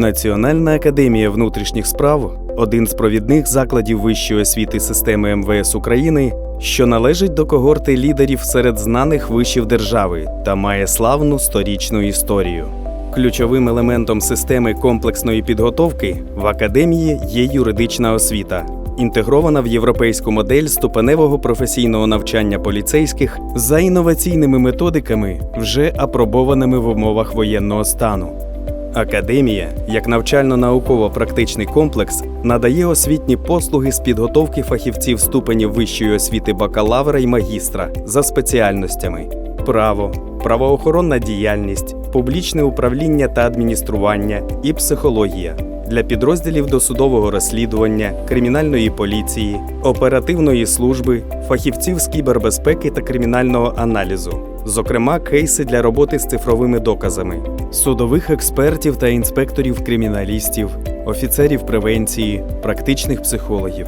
Національна академія внутрішніх справ один з провідних закладів вищої освіти системи МВС України, що належить до когорти лідерів серед знаних вишів держави та має славну сторічну історію. Ключовим елементом системи комплексної підготовки в академії є юридична освіта, інтегрована в європейську модель ступеневого професійного навчання поліцейських за інноваційними методиками, вже апробованими в умовах воєнного стану. Академія, як навчально-науково-практичний комплекс, надає освітні послуги з підготовки фахівців ступенів вищої освіти бакалавра і магістра за спеціальностями: право, правоохоронна діяльність, публічне управління та адміністрування і психологія. Для підрозділів досудового розслідування, кримінальної поліції, оперативної служби, фахівців з кібербезпеки та кримінального аналізу, зокрема кейси для роботи з цифровими доказами, судових експертів та інспекторів криміналістів, офіцерів превенції, практичних психологів.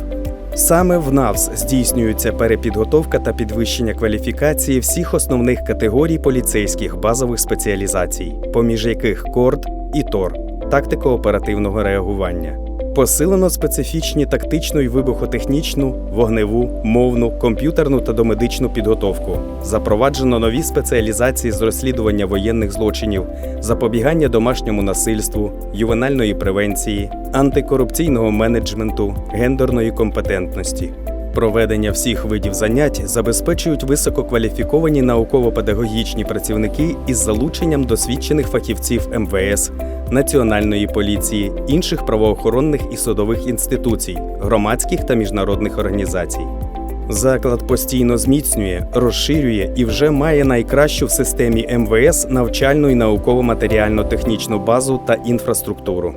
Саме в НАВС здійснюється перепідготовка та підвищення кваліфікації всіх основних категорій поліцейських базових спеціалізацій, поміж яких КОРД і ТОР тактико-оперативного реагування. Посилено специфічні тактичну і вибухотехнічну, вогневу, мовну, комп'ютерну та домедичну підготовку. Запроваджено нові спеціалізації з розслідування воєнних злочинів, запобігання домашньому насильству, ювенальної превенції, антикорупційного менеджменту, гендерної компетентності. Проведення всіх видів занять забезпечують висококваліфіковані науково-педагогічні працівники із залученням досвідчених фахівців МВС, Національної поліції, інших правоохоронних і судових інституцій, громадських та міжнародних організацій. Заклад постійно зміцнює, розширює і вже має найкращу в системі МВС навчальну і науково-матеріально-технічну базу та інфраструктуру.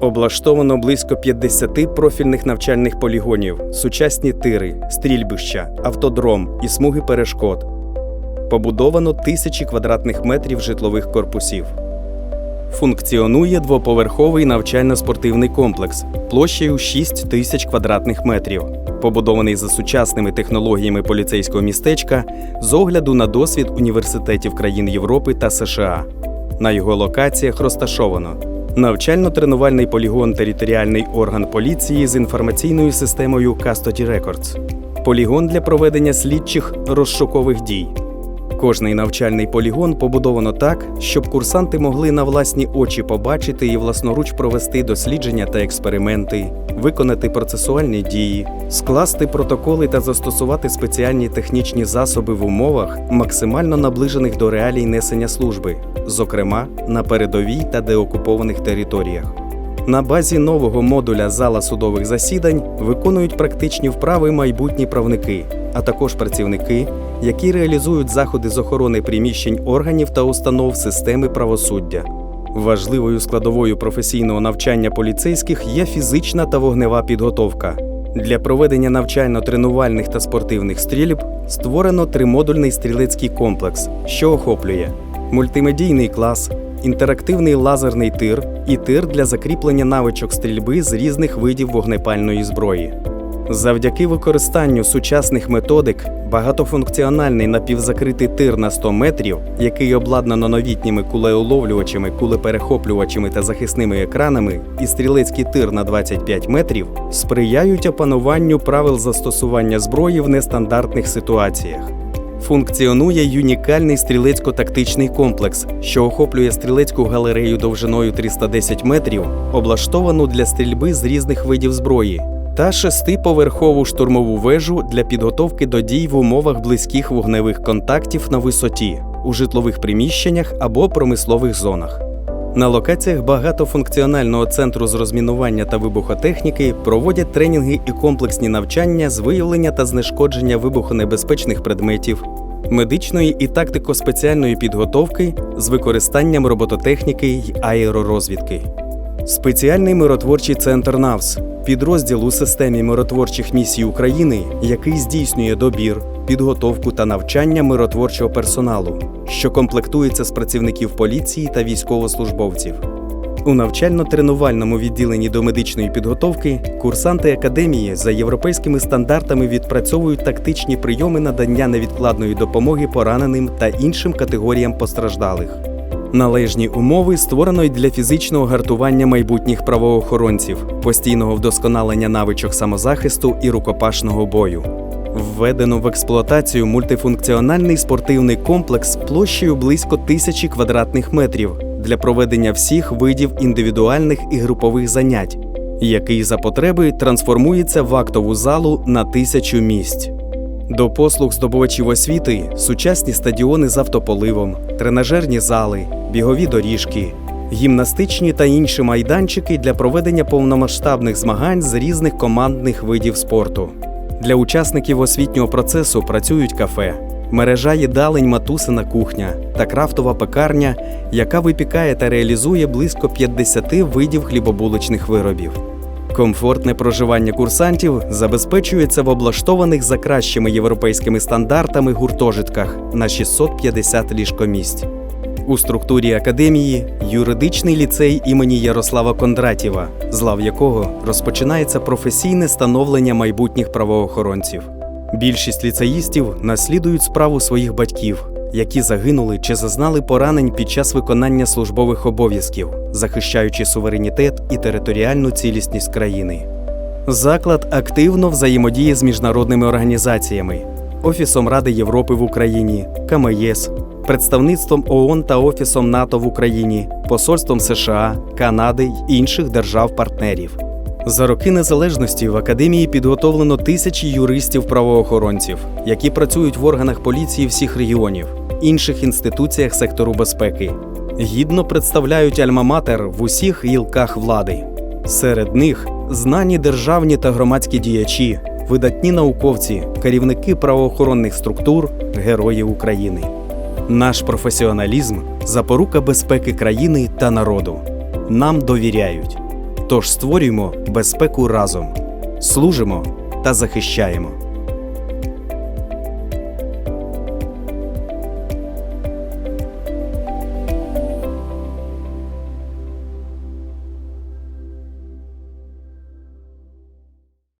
Облаштовано близько 50 профільних навчальних полігонів, сучасні тири, стрільбища, автодром і смуги перешкод. Побудовано тисячі квадратних метрів житлових корпусів. Функціонує двоповерховий навчально-спортивний комплекс площею 6 тисяч квадратних метрів, побудований за сучасними технологіями поліцейського містечка з огляду на досвід університетів країн Європи та США. На його локаціях розташовано навчально-тренувальний полігон територіальний орган поліції з інформаційною системою Custody Records, полігон для проведення слідчих розшукових дій. Кожний навчальний полігон побудовано так, щоб курсанти могли на власні очі побачити і власноруч провести дослідження та експерименти, виконати процесуальні дії, скласти протоколи та застосувати спеціальні технічні засоби в умовах, максимально наближених до реалій несення служби, зокрема на передовій та деокупованих територіях. На базі нового модуля зала судових засідань виконують практичні вправи майбутні правники, а також працівники, які реалізують заходи з охорони приміщень органів та установ системи правосуддя. Важливою складовою професійного навчання поліцейських є фізична та вогнева підготовка. Для проведення навчально-тренувальних та спортивних стрільб створено тримодульний стрілецький комплекс, що охоплює мультимедійний клас, інтерактивний лазерний тир і тир для закріплення навичок стрільби з різних видів вогнепальної зброї. Завдяки використанню сучасних методик, багатофункціональний напівзакритий тир на 100 метрів, який обладнано новітніми кулеуловлювачами, кулеперехоплювачами та захисними екранами, і стрілецький тир на 25 метрів, сприяють опануванню правил застосування зброї в нестандартних ситуаціях. Функціонує унікальний стрілецько-тактичний комплекс, що охоплює стрілецьку галерею довжиною 310 метрів, облаштовану для стрільби з різних видів зброї, та шестиповерхову штурмову вежу для підготовки до дій в умовах близьких вогневих контактів на висоті, у житлових приміщеннях або промислових зонах. На локаціях багатофункціонального центру з розмінування та вибухотехніки проводять тренінги і комплексні навчання з виявлення та знешкодження вибухонебезпечних предметів, медичної і тактико-спеціальної підготовки з використанням робототехніки й аеророзвідки. Спеціальний миротворчий центр НАВС підрозділ у системі миротворчих місій України, який здійснює добір, підготовку та навчання миротворчого персоналу, що комплектується з працівників поліції та військовослужбовців. У навчально-тренувальному відділенні до медичної підготовки курсанти академії за європейськими стандартами відпрацьовують тактичні прийоми надання невідкладної допомоги пораненим та іншим категоріям постраждалих. Належні умови створено й для фізичного гартування майбутніх правоохоронців, постійного вдосконалення навичок самозахисту і рукопашного бою. Введено в експлуатацію мультифункціональний спортивний комплекс площею близько тисячі квадратних метрів для проведення всіх видів індивідуальних і групових занять, який за потреби трансформується в актову залу на тисячу місць. До послуг здобувачів освіти сучасні стадіони з автополивом, тренажерні зали, бігові доріжки, гімнастичні та інші майданчики для проведення повномасштабних змагань з різних командних видів спорту. Для учасників освітнього процесу працюють кафе, мережа їдалень Матусина кухня та крафтова пекарня, яка випікає та реалізує близько 50 видів хлібобулочних виробів. Комфортне проживання курсантів забезпечується в облаштованих за кращими європейськими стандартами гуртожитках на 650 ліжкомість. У структурі академії юридичний ліцей імені Ярослава Кондратєва, з лав якого розпочинається професійне становлення майбутніх правоохоронців. Більшість ліцеїстів наслідують справу своїх батьків, які загинули чи зазнали поранень під час виконання службових обов'язків, захищаючи суверенітет і територіальну цілісність країни. Заклад активно взаємодіє з міжнародними організаціями, Офісом Ради Європи в Україні, КМЄС, представництвом ООН та Офісом НАТО в Україні, Посольством США, Канади й інших держав-партнерів. За роки незалежності в академії підготовлено тисячі юристів-правоохоронців, які працюють в органах поліції всіх регіонів, інших інституціях сектору безпеки, гідно представляють альма-матер в усіх гілках влади. Серед них знані державні та громадські діячі, видатні науковці, керівники правоохоронних структур, герої України. Наш професіоналізм запорука безпеки країни та народу. Нам довіряють. Тож створюємо безпеку разом, служимо та захищаємо.